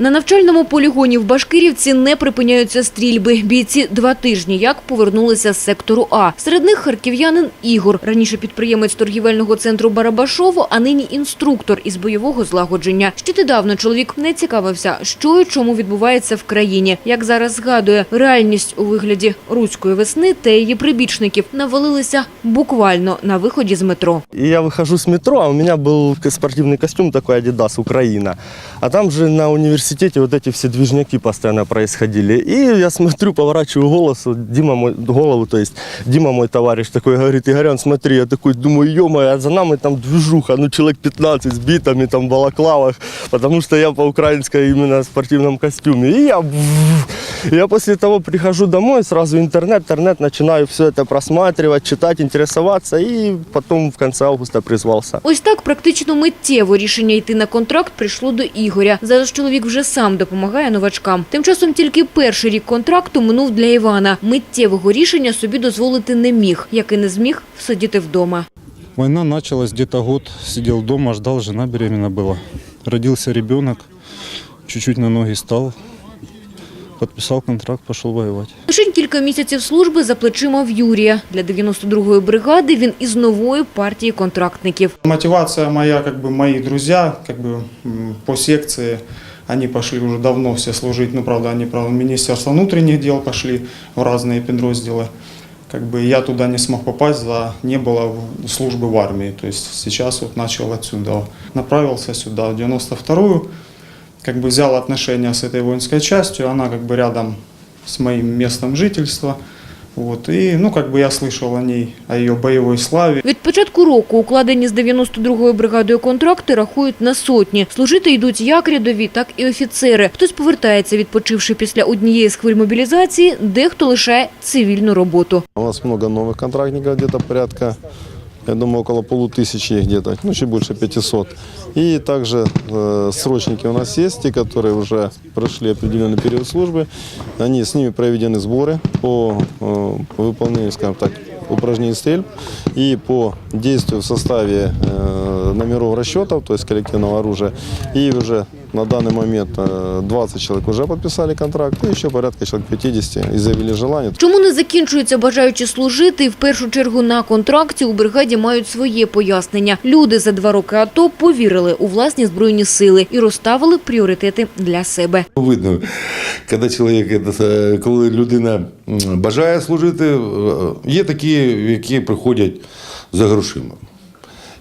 На навчальному полігоні в Башкирівці не припиняються стрільби. Бійці два тижні як повернулися з сектору А. Серед них харків'янин Ігор. Раніше підприємець торгівельного центру Барабашово, а нині інструктор із бойового злагодження. Ще недавно чоловік не цікавився, що і чому відбувається в країні. Як зараз згадує, реальність у вигляді руської весни та її прибічників навалилися буквально на виході з метро. И я выхожу с метро, а у меня был к- спортивный костюм такой Adidas Украина. А там же на университете вот эти все движняки постоянно происходили. И я смотрю, поворачиваю голос, вот Дима мой, голову, то есть Дима мой товарищ такой говорит, Игорян, смотри, я такой думаю, ё а за нами там движуха, ну человек 15 с битами, там в балаклавах, потому что я по украинской именно спортивном костюме. И я, я после того прихожу домой, сразу интернет, интернет, начинаю все это просматривать, читать, интересоваться, и потом в конце августа призвался. Ось так практично миттєво рішення йти на контракт прийшло до Ігоря. Зараз чоловік вже сам допомагає новачкам. Тим часом тільки перший рік контракту минув для Івана. Миттєвого рішення собі дозволити не міг, як і не зміг сидіти вдома. Война началась, где-то год сидел дома, ждал, жена беременна была. Родился ребенок, чуть-чуть на ноги стал, подписал контракт, пошел воевать. Лише кілька місяців служби за плечима в Юрія. Для 92-ї бригади він із нової партії контрактників. Мотивация моя, как бы мои друзья, как бы м, по секции, Они пошли уже давно все служить, ну, правда, они, правда, в Министерство внутренних дел пошли в разные подразделы. Как бы я туда не смог попасть, за не было службы в армии. То есть сейчас вот начал отсюда. Направился сюда, в 92-ю, как бы взял отношения с этой воинской частью, она как бы рядом с моим местом жительства. Вот, и, ну, как бы я слышал о ней, о ее боевой славе. Від початку року укладені з 92-ю бригадою контракти рахують на сотні. Служити йдуть як рядові, так і офіцери. Хтось повертається, відпочивши після однієї з хвиль мобілізації, дехто лишає цивільну роботу. У нас много новых контрактников, где-то порядка, я думаю, около полутысячи их где-то, ну, чуть больше 500. И также э, срочники у нас есть, те, которые уже прошли определенный период службы. Они, с ними проведены сборы по э, выполнению, скажем так, упражнений стрельб и по действию в составе э, номеров расчетов, то есть коллективного оружия. И уже на данный момент э, 20 человек уже подписали контракт, и еще порядка человек 50 изъявили желание. Чому не закінчуються бажаючи служити, і в першу чергу на контракті у бригаді мають своє пояснення. Люди за два роки АТО повірили у власні збройні сили і розставили пріоритети для себе. Видно, коли чоловік, е, коли людина м, бажає служити, е, є такі, які приходять за грошима.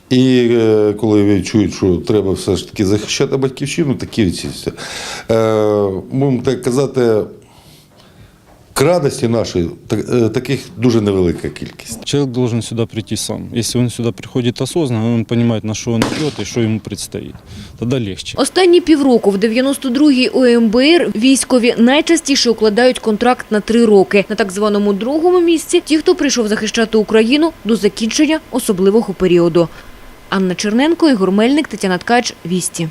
І е, коли чують, що треба все ж таки захищати батьківщину, такі відсіться. Е, Будемо так казати, к радості нашої е, таких дуже невелика кількість. Человек должен сюда прийти сам. Если он сюда приходит осознанно, он понимает, на что он идет и что ему предстоит. Тогда легче. Останні півроку в 92-й ОМБР військові найчастіше укладають контракт на три роки. На так званому другому місці ті, хто прийшов захищати Україну до закінчення особливого періоду. Анна Черненко, Ігор Мельник, Тетяна Ткач, Вісті.